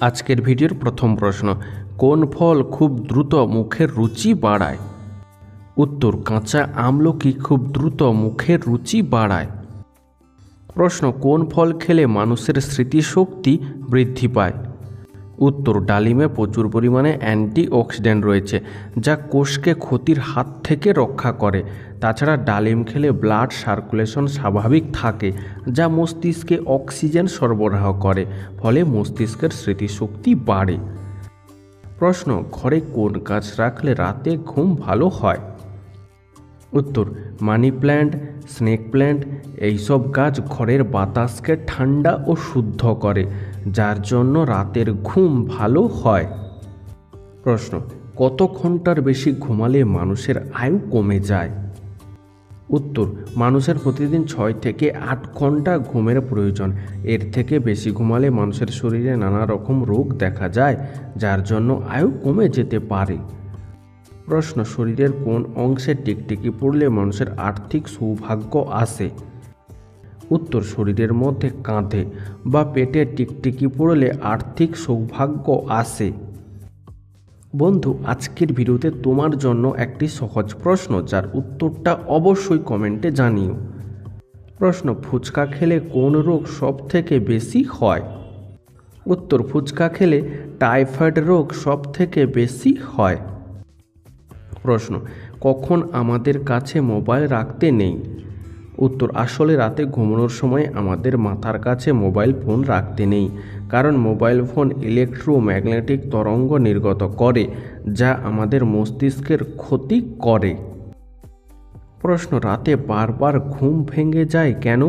আজকের ভিডিওর প্রথম প্রশ্ন, কোন ফল খুব দ্রুত মুখের রুচি বাড়ায়? উত্তর, কাঁচা আমলকি খুব দ্রুত মুখের রুচি বাড়ায়। প্রশ্ন, কোন ফল খেলে মানুষের স্মৃতিশক্তি বৃদ্ধি পায়? উত্তর ডালিমে প্রচুর পরিমাণে অ্যান্টিঅক্সিডেন্ট রয়েছে, যা কোষকে ক্ষতির হাত থেকে রক্ষা করে। তাছাড়া ডালিম খেলে ব্লাড সার্কুলেশন স্বাভাবিক থাকে, যা মস্তিষ্কে অক্সিজেন সরবরাহ করে, ফলে মস্তিষ্কের স্মৃতিশক্তি বাড়ে। প্রশ্ন, ঘরে কোন গাছ রাখলে রাতে ঘুম ভালো হয়? উত্তর, মানি প্ল্যান্ট, স্নেক প্ল্যান্ট, এইসব গাছ ঘরের বাতাসকে ঠান্ডা ও শুদ্ধ করে। যার জন্য রাতের ঘুম ভালো হয়। প্রশ্ন, কত ঘণ্টার বেশি ঘুমালে মানুষের আয়ু কমে যায়? উত্তর, মানুষের প্রতিদিন ছয় থেকে আট ঘণ্টা ঘুমের প্রয়োজন। এর থেকে বেশি ঘুমালে মানুষের শরীরে নানা রকম রোগ দেখা যায়, যার জন্য আয়ু কমে যেতে পারে। প্রশ্ন, শরীরের কোন অংশে টিকটিকি পড়লে মানুষের আর্থিক সৌভাগ্য আসে উত্তর শরীরের মধ্যে কাঁধে বা পেটে টিকটিকি পড়লে আর্থিক সৌভাগ্য আসে। বন্ধু, আজকের ভিডিওতে তোমার জন্য একটি সহজ প্রশ্ন, যার উত্তরটা অবশ্যই কমেন্টে জানিও। প্রশ্ন, ফুচকা খেলে কোন রোগ সব থেকে বেশি হয়? উত্তর, ফুচকা খেলে টাইফয়েড রোগ সব থেকে বেশি হয়। প্রশ্ন, কখন আমাদের কাছে মোবাইল রাখতে নেই? উত্তর, আসলে রাতে ঘুমানোর সময় আমাদের মাথার কাছে মোবাইল ফোন রাখতে নেই, কারণ মোবাইল ফোন ইলেকট্রোম্যাগনেটিক তরঙ্গ নির্গত করে, যা আমাদের মস্তিষ্কের ক্ষতি করে। প্রশ্ন, রাতে বারবার ঘুম ভেঙে যায় কেন?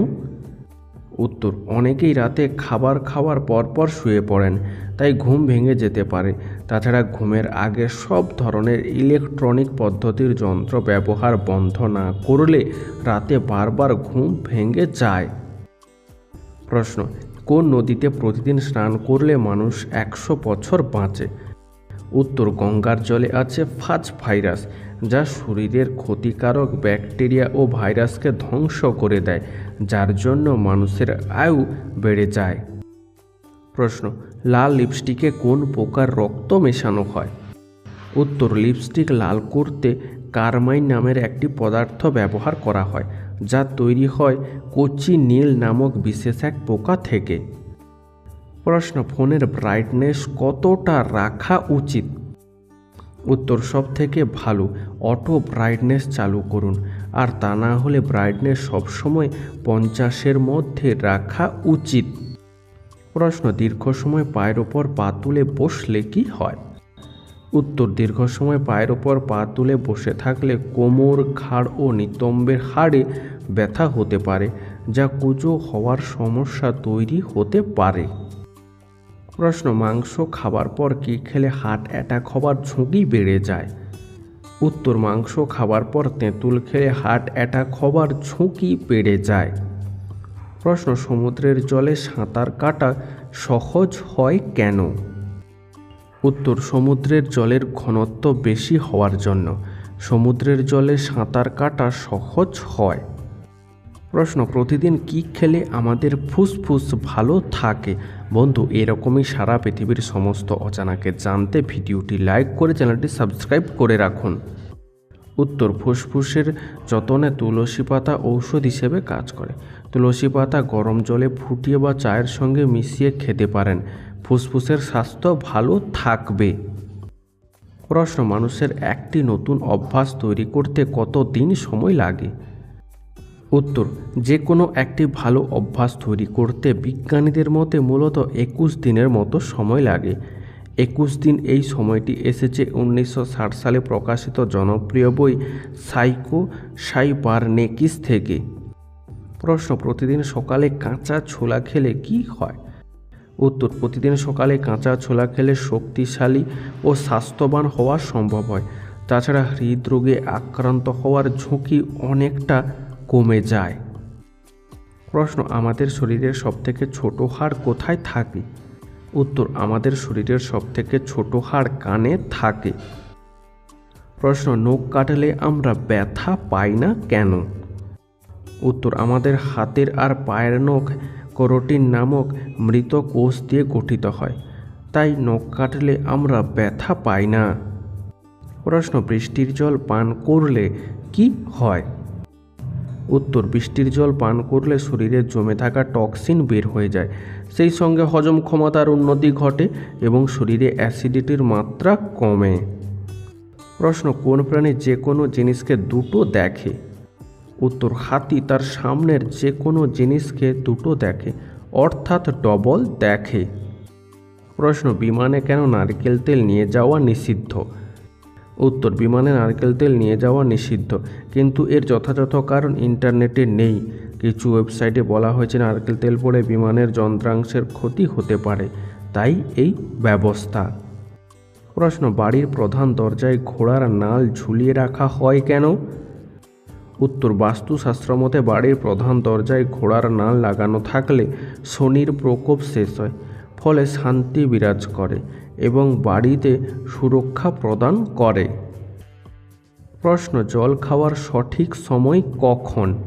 উত্তর, অনেকেই রাতে খাবার খাওয়ার পরপর শুয়ে পড়েন, তাই ঘুম ভেঙে যেতে পারে। তাছাড়া ঘুমের আগে সব ধরনের ইলেকট্রনিক পদ্ধতির যন্ত্র ব্যবহার বন্ধ না করলে রাতে বারবার ঘুম ভেঙে যায়। প্রশ্ন, কোন নদীতে প্রতিদিন স্নান করলে মানুষ একশো বছর বাঁচে? উত্তর গঙ্গার জলে আছে ফাজ ভাইরাস, যা শরীরের ক্ষতিকারক ব্যাকটেরিয়া ও ভাইরাসকে ধ্বংস করে দেয়, যার জন্য মানুষের আয়ু বেড়ে যায়। প্রশ্ন, লাল লিপস্টিকে কোন প্রকার রক্ত মেশানো হয়? উত্তর, লিপস্টিক লাল করতে কারমাইন নামের একটি পদার্থ ব্যবহার করা হয়, যা তৈরি হয় কচি নীল নামক বিশেষ এক পোকা থেকে। প্রশ্ন, ফোনের ব্রাইটনেস কতটা রাখা উচিত? উত্তর সব থেকে ভালো অটো ব্রাইটনেস চালু করুন। আর তা না হলে ব্রাইটনেস সবসময় পঞ্চাশের মধ্যে রাখা উচিত। প্রশ্ন, দীর্ঘ সময় পায়ের ওপর পা তুলে বসলে কি হয়? উত্তর, দীর্ঘ সময় পায়ের ওপর পা তুলে বসে থাকলে কোমর, ঘাড় ও নিতম্বের হাড়ে ব্যথা হতে পারে, যা কুজো হওয়ার সমস্যা তৈরি হতে পারে। প্রশ্ন, মাংস খাবার পর কি খেলে হার্ট অ্যাটাক হবার ঝুঁকি বেড়ে যায়? উত্তর, মাংস খাবার পর তেঁতুল খেলে হার্ট অ্যাটাক হবার ঝুঁকি বেড়ে যায়। প্রশ্ন, সমুদ্রের জলে সাঁতার কাটা সহজ হয় কেন? উত্তর, সমুদ্রের জলের ঘনত্ব বেশি হওয়ার জন্য। সমুদ্রের জলে সাঁতার কাটা সহজ হয়। প্রশ্ন, প্রতিদিন কি খেলে আমাদের ফুসফুস ভালো থাকে? বন্ধু, এরকমই সারা পৃথিবীর সমস্ত অজানাকে জানতে ভিডিওটি লাইক করে চ্যানেলটি সাবস্ক্রাইব করে রাখুন। উত্তর, ফুসফুসের যতনে তুলসী পাতা ঔষধ হিসেবে কাজ করে। তুলসী পাতা গরম জলে ফুটিয়ে বা চায়ের সঙ্গে মিশিয়ে খেতে পারেন। ফুসফুসের স্বাস্থ্য ভালো থাকবে। প্রশ্ন, মানুষের একটি নতুন অভ্যাস তৈরি করতে কত দিন সময় লাগে? উত্তর, যে কোনো একটি ভালো অভ্যাস তৈরি করতে বিজ্ঞানীদের মতে মূলত একুশ দিনের মতো সময় লাগে। একুশ দিন এই সময়টি এসেছে উনিশশো ষাট সালে প্রকাশিত জনপ্রিয় বই সাইকো সাইবারনেকিস থেকে। প্রশ্ন, প্রতিদিন সকালে কাঁচা ছোলা খেলে কি হয়? উত্তর, প্রতিদিন সকালে কাঁচা ছোলা খেলে শক্তিশালী ও স্বাস্থ্যবান হওয়া সম্ভব হয়। তাছাড়া হৃদরোগে আক্রান্ত হওয়ার ঝুঁকি অনেকটা কমে যায়। প্রশ্ন, আমাদের শরীরের সবথেকে ছোট হাড় কোথায় থাকে? উত্তর, আমাদের শরীরের সবথেকে ছোট হাড় কানে থাকে। প্রশ্ন, নখ কাটলে আমরা ব্যথা পাই না কেন? উত্তর, আমাদের হাতের আর পায়ের নখ করোটিন নামক মৃত কোষ দিয়ে গঠিত হয়। তাই নখ কাটলে আমরা ব্যথা পাই না। প্রশ্ন, বৃষ্টির জল পান করলে কি হয়? উত্তর বৃষ্টির জল পান করলে শরীরে জমে থাকা টক্সিন বের হয়ে যায়। সেই সঙ্গে হজম ক্ষমতার উন্নতি ঘটে এবং শরীরে অ্যাসিডিটির মাত্রা কমে। প্রশ্ন, কোন প্রাণী যে কোনো জিনিসকে দুটো দেখে? উত্তর, হাতি তার সামনের যে কোনো জিনিসকে দুটো দেখে, অর্থাৎ ডবল দেখে। প্রশ্ন, বিমানে কেন নারকেল তেল নিয়ে যাওয়া নিষিদ্ধ? উত্তর, বিমানে নারকেল তেল নিয়ে যাওয়া নিষিদ্ধ। কিন্তু এর যথাযথ কারণ ইন্টারনেটে নেই। কিছু ওয়েবসাইটে বলা হয়েছে, নারকেল তেল পড়ে বিমানের যন্ত্রাংশের ক্ষতি হতে পারে। তাই এই ব্যবস্থা। প্রশ্ন, বাড়ির প্রধান দরজায় ঘোড়ার নাল ঝুলিয়ে রাখা হয় কেন? উত্তর, বাস্তুশাস্ত্র মতে বাড়ির প্রধান দরজায় ঘোড়ার নাল লাগানো থাকলে শনির প্রকোপ শেষ হয়, ফলে শান্তি বিরাজ করে। এবং বাড়িতে সুরক্ষা প্রদান করে। প্রশ্ন, জল খাওয়ার সঠিক সময় কখন?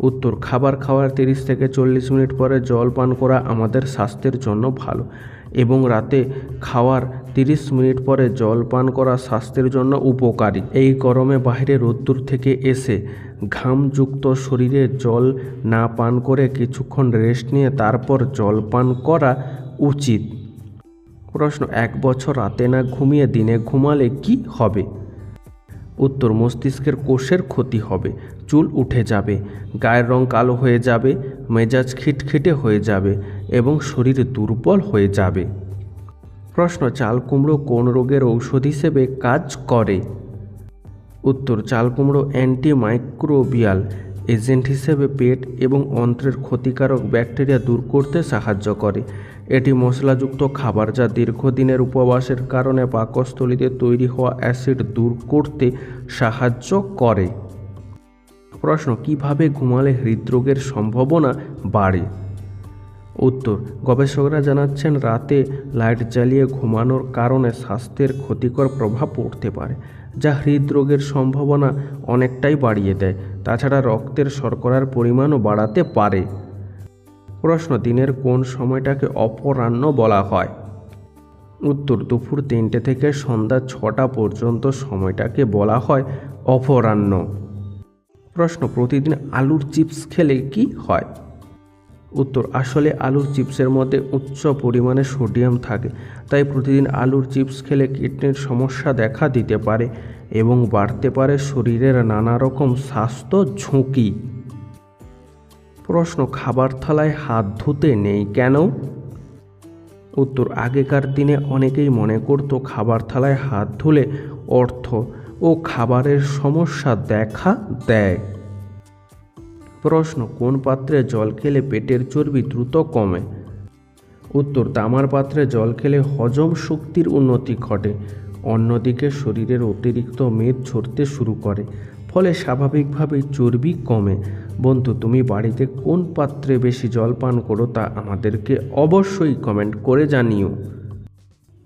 উত্তর, খাবার খাওয়ার তিরিশ থেকে চল্লিশ মিনিট পরে জল পান করা আমাদের স্বাস্থ্যের জন্য ভালো এবং রাতে খাওয়ার তিরিশ মিনিট পরে জল পান করা স্বাস্থ্যের জন্য উপকারী। এই গরমে বাইরে রোদ্দুর থেকে এসে ঘামযুক্ত শরীরে জল না পান করে কিছুক্ষণ রেস্ট নিয়ে তারপর জল পান করা উচিত। প্রশ্ন, এক বছর রাতে না ঘুমিয়ে দিনে ঘুমালে কি হবে? উত্তর, মস্তিষ্কের কোষের ক্ষতি হবে, চুল উঠে যাবে, গায়ের রং কালো হয়ে যাবে, মেজাজ খিটখিটে হয়ে যাবে এবং শরীর দুর্বল হয়ে যাবে। প্রশ্ন, চাল কুমড়ো কোন রোগের ঔষধ হিসেবে কাজ করে? উত্তর, চাল কুমড়ো অ্যান্টিমাইক্রোবিয়াল এজেন্ট হিসেবে পেট এবং অন্ত্রের ক্ষতিকারক ব্যাকটেরিয়া দূর করতে সাহায্য করে। এটি মশলাযুক্ত খাবার যা দীর্ঘদিনের উপবাসের কারণে পাকস্থলীতে তৈরি হওয়া অ্যাসিড দূর করতে সাহায্য করে। প্রশ্ন, কীভাবে ঘুমালে হৃদরোগের সম্ভাবনা বাড়ে? উত্তর, গবেষকরা জানাচ্ছেন রাতে লাইট জ্বালিয়ে ঘুমানোর কারণে স্বাস্থ্যের ক্ষতিকর প্রভাব পড়তে পারে। যা হৃদরোগের সম্ভাবনা অনেকটাই বাড়িয়ে দেয়। তাছাড়া রক্তের শর্করার পরিমাণও বাড়াতে পারে। প্রশ্ন, দিনের কোন সময়টাকে অপরাহ্ন বলা হয়? উত্তর, দুপুর তিনটে থেকে সন্ধ্যা ছটা পর্যন্ত সময়টাকে বলা হয় অপরাহ্ন। প্রশ্ন, প্রতিদিন আলুর চিপস খেলে কি হয়? উত্তর, আসলে আলুর চিপসের মধ্যে উচ্চ পরিমাণে সোডিয়াম থাকে, তাই প্রতিদিন আলুর চিপস খেলে কিডনির সমস্যা দেখা দিতে পারে এবং বাড়তে পারে শরীরের নানা রকম স্বাস্থ্য ঝুঁকি। প্রশ্ন, খাবার থালায় হাত ধুতে নেই কেন? উত্তর, আগেকার দিনে অনেকেই মনে করতো খাবার থালায় হাত ধুলে অর্থ ও খাবারের সমস্যা দেখা দেয়। প্রশ্ন, কোন পাত্রে জল খেলে পেটের চর্বি দ্রুত কমে? উত্তর, তামার পাত্রে জল খেলে হজম শক্তির উন্নতি ঘটে। অন্যদিকে, শরীরের অতিরিক্ত মেদ ঝরতে শুরু করে, ফলে স্বাভাবিকভাবেই চর্বি কমে। বন্ধু, তুমি বাড়িতে কোন পাত্রে বেশি জল পান করো তা আমাদেরকে অবশ্যই কমেন্ট করে জানিও।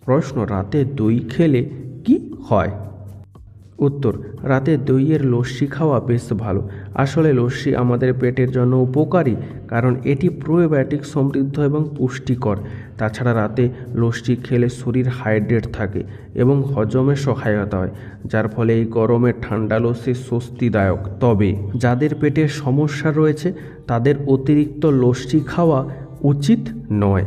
প্রশ্ন, রাতে দই খেলে কি হয়? উত্তর, রাতে দইয়ের লস্যি খাওয়া বেশ ভালো। আসলে লস্যি আমাদের পেটের জন্য উপকারী, কারণ এটি প্রোবায়োটিক, সমৃদ্ধ এবং পুষ্টিকর। তাছাড়া রাতে লস্যি খেলে শরীর হাইড্রেট থাকে এবং হজমে সহায়তা হয়, যার ফলে এই গরমে ঠান্ডা লস্যি স্বস্তিদায়ক। তবে যাদের পেটের সমস্যা রয়েছে, তাদের অতিরিক্ত লস্যি খাওয়া উচিত নয়।